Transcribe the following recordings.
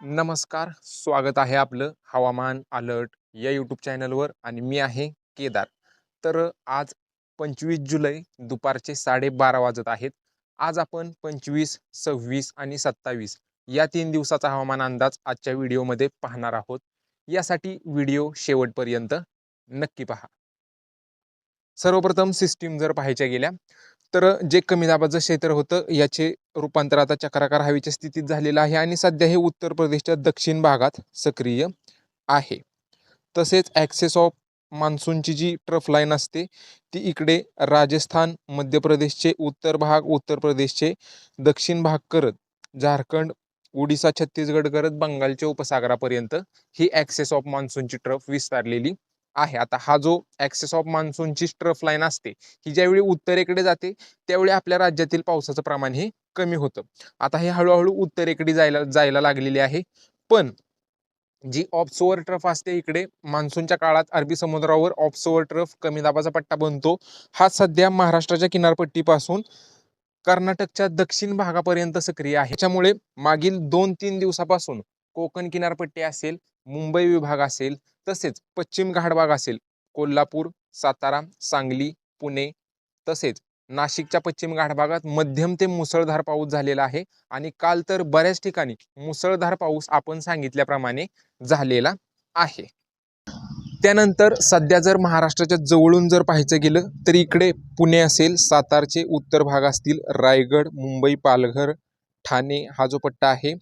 नमस्कार स्वागत आहे आपलं हवामान अलर्ट या यूट्यूब चॅनलवर आणि मी आहे केदार. तर आज पंचवीस जुलै दुपारचे साडेबारा वाजत आहेत. आज आपण पंचवीस सव्वीस आणि सत्तावीस या तीन दिवसाचा हवामान अंदाज आजच्या व्हिडिओमध्ये पाहणार आहोत. यासाठी व्हिडिओ शेवटपर्यंत नक्की पहा. सर्वप्रथम सिस्टीम जर पाहायच्या गेल्या तर जे कमी दाबाचं क्षेत्र होतं याचे रूपांतर आता चक्राकार हवेच्या स्थितीत झालेलं आहे आणि सध्या हे उत्तर प्रदेशच्या दक्षिण भागात सक्रिय आहे. तसेच ॲक्सेस ऑफ मान्सूनची जी ट्रफ लाईन असते ती इकडे राजस्थान मध्य प्रदेशचे उत्तर भाग उत्तर प्रदेशचे दक्षिण भाग करत झारखंड ओडिसा छत्तीसगड करत बंगालच्या उपसागरापर्यंत ही ॲक्सेस ऑफ मान्सूनची ट्रफ विस्तारलेली आहे. आता हा जो ॲक्सेस ऑफ मान्सूनची ट्रफ लाईन असते ही ज्यावेळी उत्तरेकडे जाते त्यावेळी आपल्या राज्यातील पावसाचं प्रमाण हे कमी होतं. आता हे हळूहळू उत्तरेकडे जायला जायला लागलेले आहे. पण जी ऑफसोअर ट्रफ असते इकडे मान्सूनच्या काळात अरबी समुद्रावर ऑफसोअर ट्रफ कमी दाबाचा पट्टा बनतो. हा सध्या महाराष्ट्राच्या किनारपट्टीपासून कर्नाटकच्या दक्षिण भागापर्यंत सक्रिय आहे. त्यामुळे मागील दोन तीन दिवसापासून कोकण किनारपट्टी असेल मुंबई विभाग असेल तसेच पश्चिम घाटभाग असेल कोल्हापूर सातारा सांगली पुणे तसेच नाशिकच्या पश्चिम घाट भागात मध्यम ते मुसळधार पाऊस झालेला आहे आणि काल तर बऱ्याच ठिकाणी मुसळधार पाऊस आपण सांगितल्याप्रमाणे झालेला आहे. त्यानंतर सध्या जर महाराष्ट्राच्या जवळून जर पाहायचं गेलं तर इकडे पुणे असेल सातारचे उत्तर भाग असतील रायगड मुंबई पालघर ठाणे हा जो पट्टा आहे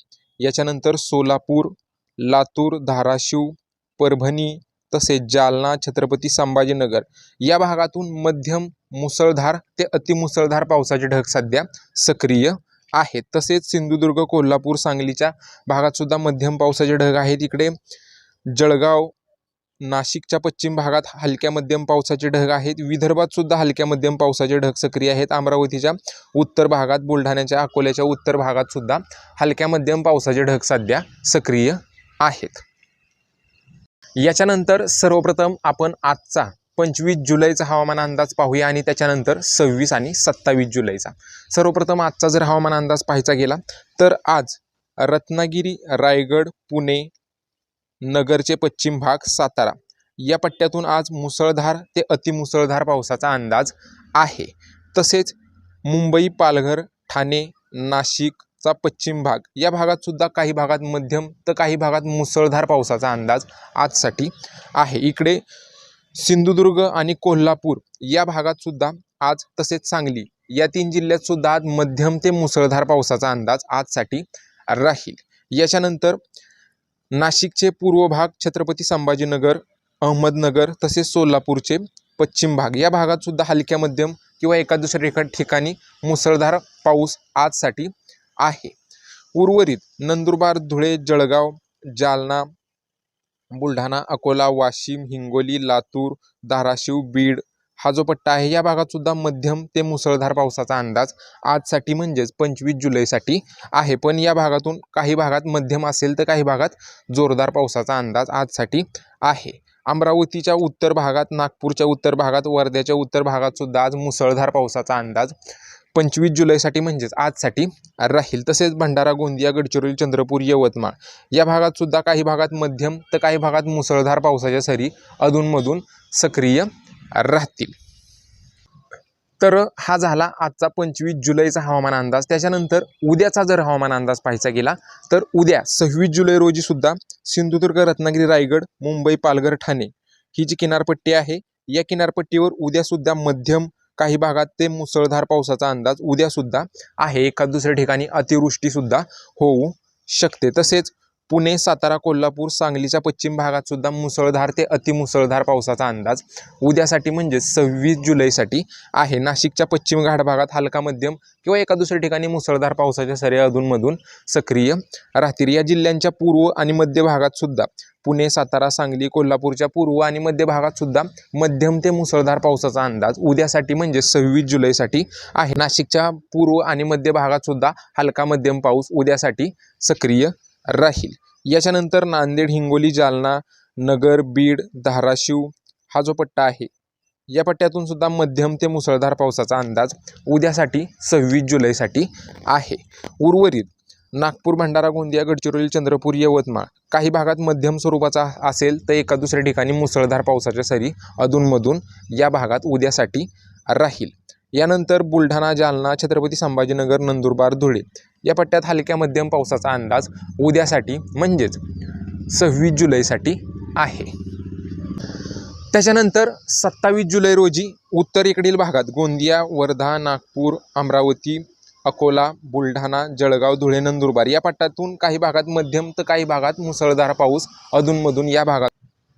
याच्यानंतर सोलापूर लातूर धाराशिव परभणी तसेच जालना छत्रपती संभाजीनगर या भागातून मध्यम मुसळधार ते अतिमुसळधार पावसाचे ढग सध्या सक्रिय आहेत. तसेच सिंधुदुर्ग कोल्हापूर सांगलीच्या भागात सुद्धा मध्यम पावसाचे ढग आहेत. इकडे जळगाव नाशिकच्या पश्चिम भागात हलक्या मध्यम पावसाचे ढग आहेत. विदर्भात सुद्धा हलक्या मध्यम पावसाचे ढग सक्रिय आहेत. अमरावतीच्या उत्तर भागात बुलढाण्याच्या अकोल्याच्या उत्तर भागात सुद्धा हलक्या मध्यम पावसाचे ढग सध्या सक्रिय आहेत. याच्यानंतर सर्वप्रथम आपण आजचा पंचवीस जुलैचा हवामान अंदाज पाहूया आणि त्याच्यानंतर सव्वीस आणि सत्तावीस जुलैचा. सर्वप्रथम आजचा जर हवामान अंदाज पाहायचा गेला तर आज रत्नागिरी रायगड पुणे नगरचे पश्चिम भाग सातारा या पट्ट्यातून आज मुसळधार ते अतिमुसळधार पावसाचा अंदाज आहे. तसेच मुंबई पालघर ठाणे नाशिक चा पश्चिम भाग. या भागात सुद्धा काही भागात मध्यम तर काही भागात मुसळधार पावसाचा अंदाज आजसाठी आहे. इकडे सिंधुदुर्ग आणि कोल्हापूर या भागात सुद्धा आज तसेच सांगली या तीन जिल्ह्यात सुद्धा आज मध्यम ते मुसळधार पावसाचा अंदाज आजसाठी राहील. याच्यानंतर नाशिकचे पूर्व भाग छत्रपती संभाजीनगर अहमदनगर तसेच सोलापूरचे पश्चिम भाग. या भागात सुद्धा हलक्या मध्यम किंवा एका दुसऱ्या एका ठिकाणी मुसळधार पाऊस आजसाठी आहे. उर्वरित नंदुरबार धुळे जळगाव जालना बुलढाणा अकोला वाशिम हिंगोली लातूर धाराशिव बीड हा जो पट्टा आहे या भागात सुद्धा मध्यम ते मुसळधार पावसाचा अंदाज आजसाठी म्हणजेच पंचवीस जुलैसाठी आहे. पण या भागातून काही भागात मध्यम असेल तर काही भागात जोरदार पावसाचा अंदाज आजसाठी आहे. अमरावतीच्या उत्तर भागात नागपूरच्या उत्तर भागात वर्ध्याच्या उत्तर भागात सुद्धा आज मुसळधार पावसाचा अंदाज पंचवीस जुलैसाठी म्हणजेच आजसाठी राहील. तसेच भंडारा गोंदिया गडचिरोली चंद्रपूर यवतमाळ या भागात सुद्धा काही भागात मध्यम तर काही भागात मुसळधार पावसाच्या सरी अधूनमधून सक्रिय राहतील. तर हा झाला आजचा पंचवीस जुलैचा हवामान अंदाज. त्याच्यानंतर उद्याचा जर हवामान अंदाज पाहायचा गेला तर उद्या सव्वीस जुलै रोजी सुद्धा सिंधुदुर्ग रत्नागिरी रायगड मुंबई पालघर ठाणे ही जी किनारपट्टी आहे या किनारपट्टीवर उद्यासुद्धा मध्यम काही भागात ते मुसळधार पावसाचा अंदाज उद्यासुद्धा आहे. एखाद दुसऱ्या ठिकाणी अतिवृष्टीसुद्धा होऊ शकते. तसेच पुणे सातारा कोल्हापूर सांगलीच्या पश्चिम भागात सुद्धा मुसळधार ते अतिमुसळधार पावसाचा अंदाज उद्यासाठी म्हणजे सव्वीस जुलैसाठी आहे. नाशिकच्या पश्चिम घाट भागात हलका मध्यम किंवा एका दुसऱ्या ठिकाणी मुसळधार पावसाच्या सरी अधूनमधून सक्रिय राहतील. या जिल्ह्यांच्या पूर्व आणि मध्य भागात सुद्धा पुणे सातारा सांगली कोल्हापूरच्या पूर्व आणि मध्य भागात सुद्धा मध्यम ते मुसळधार पावसाचा अंदाज उद्यासाठी म्हणजे सव्वीस जुलैसाठी आहे. नाशिकच्या पूर्व आणि मध्य भागात सुद्धा हलका मध्यम पाऊस उद्यासाठी सक्रिय राहील. याच्यानंतर नांदेड हिंगोली जालना नगर बीड धाराशिव हा जो पट्टा आहे या पट्ट्यातून सुद्धा मध्यम ते मुसळधार पावसाचा अंदाज उद्यासाठी सव्वीस जुलैसाठी आहे. उर्वरित नागपूर भंडारा गोंदिया गडचिरोली चंद्रपूर यवतमाळ काही भागात मध्यम स्वरूपाचा असेल तर एका दुसऱ्या ठिकाणी मुसळधार पावसाच्या सरी अधूनमधून या भागात उद्यासाठी राहील. यानंतर बुलढाणा जालना छत्रपती संभाजीनगर नंदुरबार धुळे या पट्ट्यात हलक्या मध्यम पावसाचा अंदाज उद्यासाठी म्हणजेच सव्वीस जुलैसाठी आहे. त्याच्यानंतर सत्तावीस जुलै रोजी उत्तरेकडील भागात गोंदिया वर्धा नागपूर अमरावती अकोला बुलढाणा जळगाव धुळे नंदुरबार या पट्ट्यातून काही भागात मध्यम तर काही भागात मुसळधार पाऊस अधूनमधून या भागात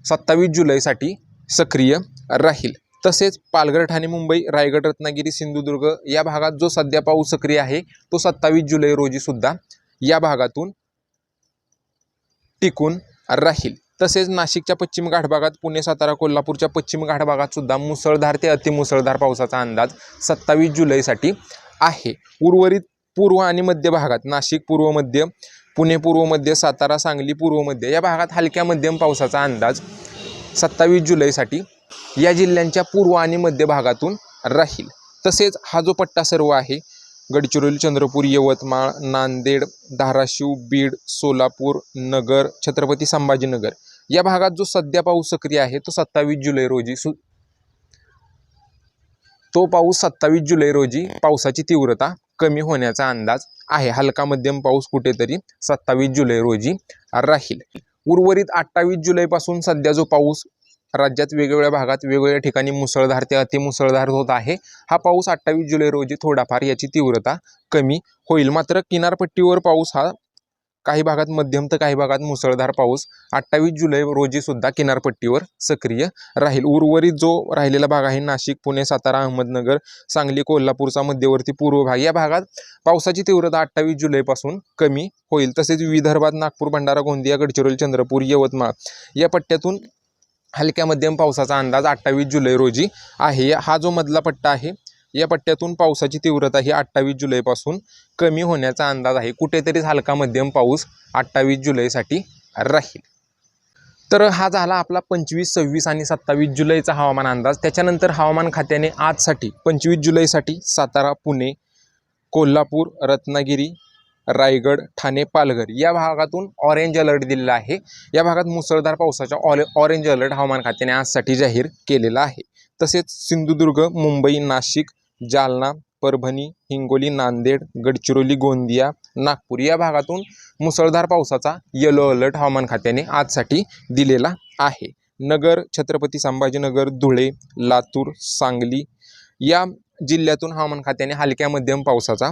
सत्तावीस जुलैसाठी सक्रिय राहील. तसेच पालघर ठाणे मुंबई रायगड रत्नागिरी सिंधुदुर्ग या भागात जो सध्या पाऊस सक्रिय आहे तो सत्तावीस जुलै रोजी सुद्धा या भागातून टिकून राहील. तसेच नाशिकच्या पश्चिम घाट भागात पुणे सातारा कोल्हापूरच्या पश्चिम घाट भागात सुद्धा मुसळधार ते अतिमुसळधार पावसाचा अंदाज सत्तावीस जुलैसाठी आहे. उर्वरित पूर्व आणि मध्य भागात नाशिक पूर्व मध्य पुणे पूर्व मध्य सातारा सांगली पूर्व मध्य या भागात हलक्या मध्यम पावसाचा अंदाज सत्तावीस जुलैसाठी या जिल्ह्यांच्या पूर्व आणि मध्य भागातून राहील. तसेच हा जो पट्टा सर्व आहे गडचिरोली चंद्रपूर यवतमाळ नांदेड धाराशिव बीड सोलापूर नगर छत्रपती संभाजीनगर या भागात जो सध्या पाऊस सक्रिय आहे तो सत्तावीस जुलै रोजी सु तो पाऊस सत्तावीस जुलै रोजी पावसाची तीव्रता कमी होण्याचा अंदाज आहे. हलका मध्यम पाऊस कुठेतरी सत्तावीस जुलै रोजी राहील. उर्वरित अठ्ठावीस जुलैपासून सध्या जो पाऊस राज्यात वेगवेगळ्या भागात वेगवेगळ्या ठिकाणी मुसळधार ते अतिमुसळधार होत आहे हा पाऊस अठ्ठावीस जुलै रोजी थोडाफार याची तीव्रता कमी होईल. मात्र किनारपट्टीवर पाऊस हा काही भागात मध्यम तर काही भागात मुसळधार पाऊस. अठ्ठावीस जुलै रोजी सुद्धा किनारपट्टीवर सक्रिय राहील. उर्वरित जो राहिलेला भाग आहे नाशिक पुणे सातारा अहमदनगर सांगली कोल्हापूरचा मध्यवर्ती पूर्व भाग. या भागात पावसाची तीव्रता अठ्ठावीस जुलैपासून कमी होईल. तसेच विदर्भात नागपूर भंडारा गोंदिया गडचिरोली चंद्रपूर यवतमाळ या पट्ट्यातून हलक्या मध्यम पावसाचा अंदाज अठ्ठावीस जुलै रोजी आहे. हा जो मधला पट्टा आहे या पट्ट्यातून पावसाची तीव्रता ही अठ्ठावीस जुलैपासून कमी होण्याचा अंदाज आहे. कुठेतरी हलका मध्यम पाऊस अठ्ठावीस जुलैसाठी राहील. तर हा झाला आपला पंचवीस सव्वीस आणि सत्तावीस जुलैचा हवामान अंदाज. त्याच्यानंतर हवामान खात्याने आजसाठी पंचवीस जुलैसाठी सातारा पुणे कोल्हापूर रत्नागिरी रायगड ठाणे पालघर या भागातून ऑरेंज अलर्ट दिलेला आहे. या भागात मुसळधार पावसाचा ऑरे ऑरेंज अलर्ट हवामान खात्याने आजसाठी जाहीर केलेला आहे. तसेच सिंधुदुर्ग मुंबई नाशिक जालना परभणी हिंगोली नांदेड गडचिरोली गोंदिया नागपूर या भागातून मुसळधार पावसाचा येलो अलर्ट हवामान खात्याने आजसाठी दिलेला आहे. नगर छत्रपती संभाजीनगर धुळे लातूर सांगली या जिल्ह्यातून हवामान खात्याने हलक्या मध्यम पावसाचा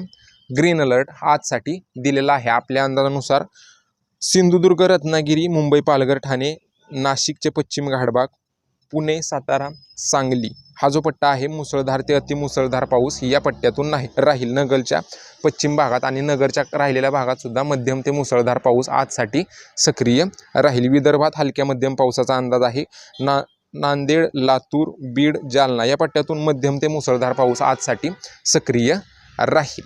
ग्रीन अलर्ट आजसाठी दिलेला आहे. आपल्या अंदाजानुसार सिंधुदुर्ग रत्नागिरी मुंबई पालघर ठाणे नाशिकचे पश्चिम घाटबाग पुणे सातारा सांगली. हा जो पट्टा आहे मुसळधार ते अतिमुसळधार पाऊस या पट्ट्यातून नाही. राहील नगरच्या पश्चिम भागात आणि नगरच्या राहिलेल्या भागात सुद्धा मध्यम ते मुसळधार पाऊस आजसाठी सक्रिय राहील. विदर्भात हलक्या मध्यम पावसाचा अंदाज आहे. ना नांदेड लातूर बीड जालना या पट्ट्यातून मध्यम ते मुसळधार पाऊस आजसाठी सक्रिय राहील.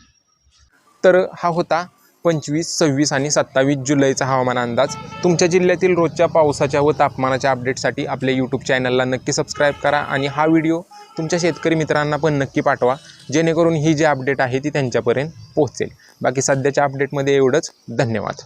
तर हा होता पंचवीस सव्वीस आणि सत्तावीस जुलैचा हवामान अंदाज. तुमच्या जिल्ह्यातील रोजच्या पावसाच्या व तापमानाच्या अपडेटसाठी आपल्या यूट्यूब चॅनलला नक्की सबस्क्राईब करा आणि हा व्हिडिओ तुमच्या शेतकरी मित्रांना पण नक्की पाठवा जेणेकरून ही जी अपडेट आहे ती त्यांच्यापर्यंत पोहोचेल. बाकी सध्याच्या अपडेटमध्ये एवढंच. धन्यवाद.